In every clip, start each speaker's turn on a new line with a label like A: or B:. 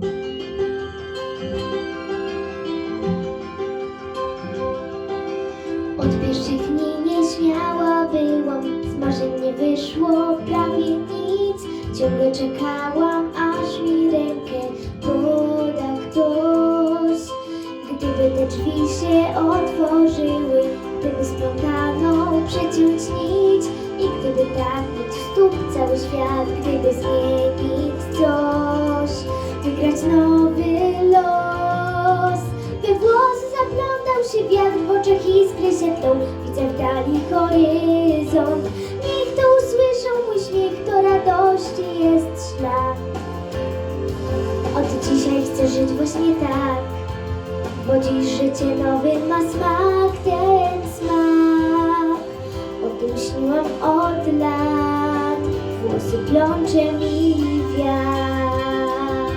A: Od pierwszych dni nieśmiała byłam, z marzeń nie wyszło prawie nic. Ciągle czekałam, aż mi rękę poda ktoś. Gdyby te drzwi się otworzyły, gdyby splątaną stóp cały świat, gdyby zmienić coś, wygrać nowy los. We włosy zaplątał się wiatr, w oczach iskry tlą, widzę w dali horyzont. Niech to usłyszą mój śmiech, to radości jest szlak. Od dzisiaj chcę żyć właśnie tak. Bo dziś życie nowy ma smak, ten smak O tym śniłam od lat Włosy plącze mi wiatr.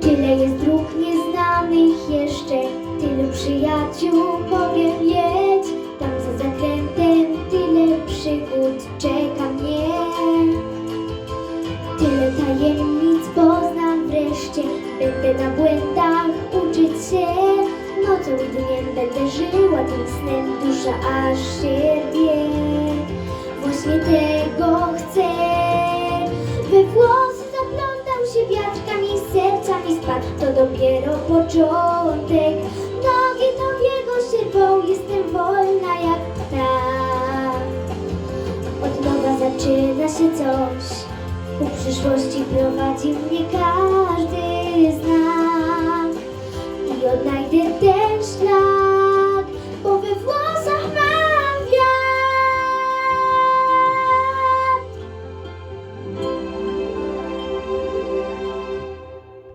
A: Tyle jest dróg nieznanych jeszcze Tylu przyjaciół mogę mieć. Tam za zakrętem tyle przygód czeka mnie. Tyle tajemnic poznam wreszcie Będę na błędach uczyć się. Nocą i dniem będę żyła tym snem Dusza aż się wie Właśnie tego chcę We włosy zaplątał się wiatrkami Serca mi spadł To dopiero początek. Nogi się rwą Jestem wolna jak ptak. Od nowa zaczyna się coś Ku przyszłości prowadzi mnie każdy